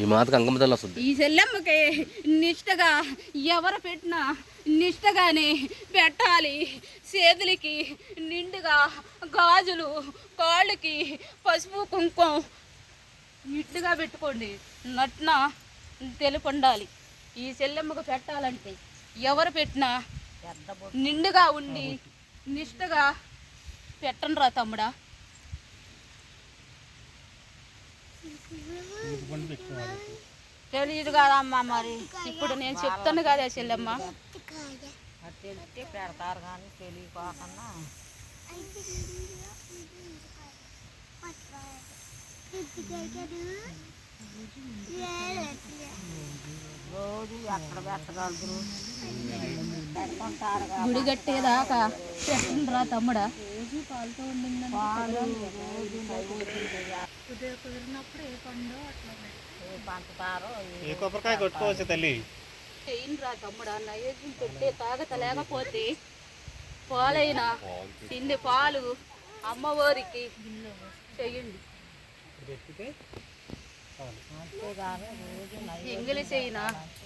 ఈ మాతకు అంగమ్మ తల్లి వస్తుంది. ఈ చెల్లెమ్మకి నిష్టగా ఎవరు పెట్టినా నిష్టగానే పెట్టాలి. చేతులకి నిండుగా గాజులు కాళ్ళకి పసుపు కుంకుమ నిట్టుగా పెట్టుకోండి. నట్న తెలుపు ఉండాలి ఈ చెల్లెమ్మకు పెట్టాలంటే ఎవరు పెట్టినా నిండుగా ఉండి నిష్టగా పెట్టండి రా తమ్ముడా. తెలియదు కదమ్మా మరి. ఇప్పుడు నేను చెప్తాను కదా చెల్లెమ్మ. తెలిస్తే పెడతారు కానీ తెలియకోకుండా. రోజు ఎక్కడ పెట్టగలరు. గుడి కట్టేదాకా పెట్టండి రా తమ్ముడా రోజు చేయాలి. ఏ ఏ కొబ్బరికాయ కొట్టుకోవచ్చు తల్లి. రా తమ్ముడా నైవేద్యం పెట్టే తాగత లేకపోతే పాలైనా తిండి పాలు అమ్మవారికి చెయ్యండి ఎంగిలి చేయినా